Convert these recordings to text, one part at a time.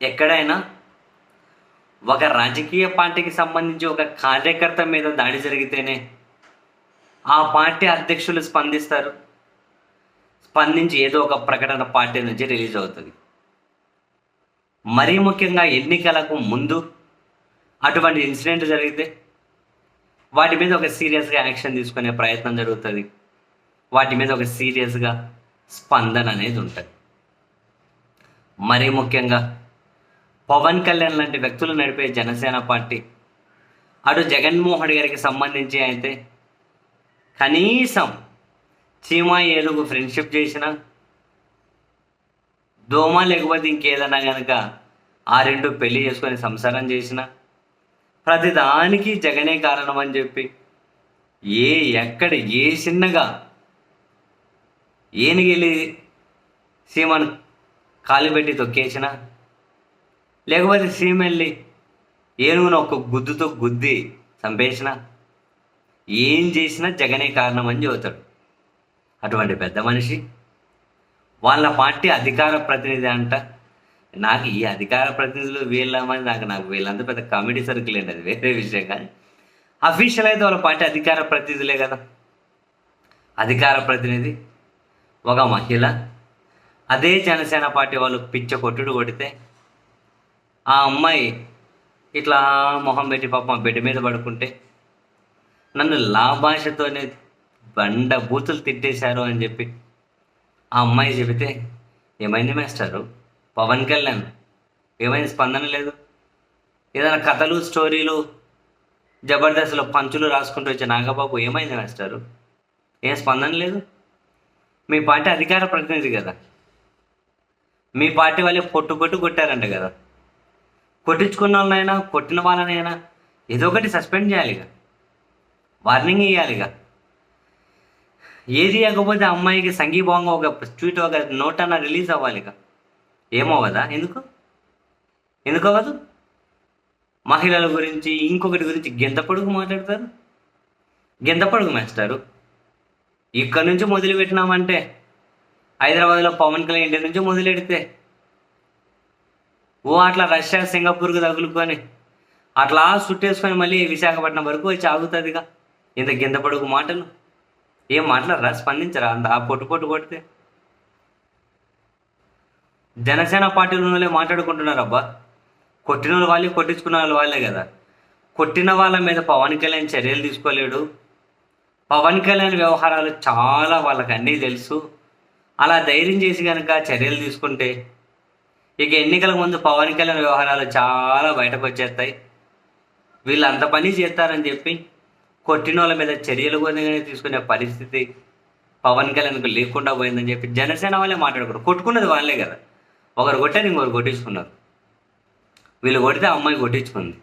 ఎక్కడైనా ఒక రాజకీయ పార్టీకి సంబంధించి ఒక కార్యకర్త మీద దాడి జరిగితేనే ఆ పార్టీ అధ్యక్షులు స్పందిస్తారు. స్పందించి ఏదో ఒక ప్రకటన పార్టీ నుంచి రిలీజ్ అవుతుంది. మరీ ముఖ్యంగా ఎన్నికలకు ముందు అటువంటి ఇన్సిడెంట్ జరిగితే వాటి మీద ఒక సీరియస్గా యాక్షన్ తీసుకునే ప్రయత్నం జరుగుతుంది. వాటి మీద ఒక సీరియస్గా స్పందన అనేది ఉంటుంది. మరీ ముఖ్యంగా పవన్ కళ్యాణ్ లాంటి వ్యక్తులు నడిపే జనసేన పార్టీ. అటు జగన్మోహన్ గారికి సంబంధించి అయితే కనీసం చీమా ఏలుగు ఫ్రెండ్షిప్ చేసిన దోమ లేకపోతే ఇంకేదన్నా కనుక ఆ రెండు పెళ్ళి చేసుకొని సంసారం చేసిన ప్రతిదానికి జగనే కారణం అని చెప్పి ఏ ఎక్కడ ఏ చిన్నగా ఏనుగెళ్ళి సీమను కాలు పెట్టి లేకపోతే సీమ వెళ్ళి ఏనుగును ఒక గుద్దుతో గుద్ది చంపేసిన ఏం చేసినా జగనే కారణం అని చెబుతాడు. అటువంటి పెద్ద మనిషి వాళ్ళ పార్టీ అధికార ప్రతినిధి అంట. నాకు ఈ అధికార ప్రతినిధులు వీళ్ళమని నాకు నాకు వీళ్ళంతా పెద్ద కామెడీ సర్కిల్ అండి అది వేరే విషయం కానీ అఫీషియల్ అయితే వాళ్ళ పార్టీ అధికార ప్రతినిధులే కదా. అధికార ప్రతినిధి ఒక మహిళ అదే జనసేన పార్టీ వాళ్ళు పిచ్చ కొట్టుడు కొడితే ఆ అమ్మాయి ఇట్లా మొహం పెట్టి పాపం బెడ్ మీద పడుకుంటే నన్ను లాభాషతోనే బండ బూతులు తిట్టేశారు అని చెప్పి ఆ అమ్మాయి చెబితే ఏమైంది మేస్టారు? పవన్ కళ్యాణ్ ఏమైంది స్పందన లేదు? ఏదైనా కథలు స్టోరీలు జబర్దస్త్లో పంచులు రాసుకుంటూ వచ్చే నాగబాబు ఏమైంది మేస్టారు? ఏం స్పందన లేదు? మీ పార్టీ అధికార ప్రతినిధి కదా. మీ పార్టీ వాళ్ళే పొట్టు పొట్టు కొట్టారంట కదా. కొట్టించుకున్న వాళ్ళనైనా కొట్టిన వాళ్ళనైనా ఏదో ఒకటి సస్పెండ్ చేయాలిగా. వార్నింగ్ ఇవ్వాలిగా ఏది ఇవ్వకపోతే అమ్మాయికి సంఘీభావంగా ఒక ట్వీట్ ఒక నోట్ అన్న రిలీజ్ అవ్వాలిగా. ఏమవ్వదా? ఎందుకు? ఎందుకు అవ్వదు? మహిళల గురించి ఇంకొకటి గురించి గెంత పొడుగు మాట్లాడతారు? గెంత పొడుగు మేస్తారు ఇక్కడ నుంచి మొదలు పెట్టినామంటే హైదరాబాద్లో పవన్ కళ్యాణ్ ఇంటి నుంచి మొదలెడితే ఓ అట్లా రష్యా సింగపూర్కి తగులుకొని అట్లా చుట్టేసుకొని మళ్ళీ విశాఖపట్నం వరకు వచ్చి ఆగుతుందిగా. ఇంత గింత పడుకు మాటలు. ఏం మాట్లాడరా? స్పందించరా? అంత ఆ పొట్టు పొట్టు కొడితే. జనసేన పార్టీలో వాళ్ళే మాట్లాడుకుంటున్నారు అబ్బా. కొట్టిన వాళ్ళు వాళ్ళే కొట్టించుకున్న వాళ్ళు వాళ్ళే కదా. కొట్టిన వాళ్ళ మీద పవన్ కళ్యాణ్ చర్యలు తీసుకోలేడు. పవన్ కళ్యాణ్ వ్యవహారాలు చాలా వాళ్ళకి అన్నీ తెలుసు. అలా ధైర్యం చేసి కనుక చర్యలు తీసుకుంటే ఇక ఎన్నికల ముందు పవన్ కళ్యాణ్ వ్యవహారాలు చాలా బయటకు వచ్చేస్తాయి. వీళ్ళు అంత పని చేస్తారని చెప్పి కొట్టిన వాళ్ళ మీద చర్యలు కూడా తీసుకునే పరిస్థితి పవన్ కళ్యాణ్కు లేకుండా పోయిందని చెప్పి జనసేన వాళ్ళే మాట్లాడుకోరు కొట్టుకున్నది వాళ్ళే కదా. ఒకరు కొట్టారు ఇంకొకరు కొట్టించుకున్నారు. వీళ్ళు కొడితే అమ్మాయి కొట్టించుకుంది.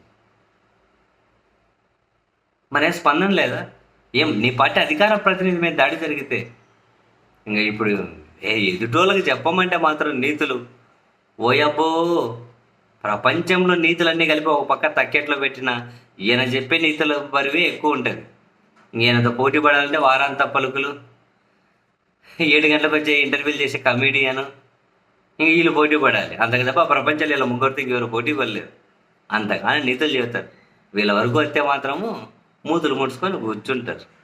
మరేం స్పందన లేదా? ఏం నీ పార్టీ అధికార ప్రతినిధి మీద దాడి జరిగితే ఇంకా ఇప్పుడు ఏ ఎదుటోళ్ళకి చెప్పమంటే మాత్రం నీతులు. ఓయబ్బో ప్రపంచంలో నీతులన్నీ కలిపి ఒక పక్క తక్కెట్లో పెట్టిన ఈయన చెప్పే నీతుల బరివే ఎక్కువ ఉంటుంది. ఈయనతో పోటీ పడాలంటే వారాంత పలుకులు. ఏడు గంటలకు వచ్చే ఇంటర్వ్యూలు చేసే కమీడియను. ఇంక వీళ్ళు పోటీ పడాలి. అంతకు తప్ప ప్రపంచంలో వీళ్ళ ముగ్గురితో ఇంకెవరు పోటీ పడలేరు. అంతగానే నీతులు చెబుతారు. వీళ్ళ వరకు వస్తే మాత్రము మూతులు ముడుచుకొని కూర్చుంటారు.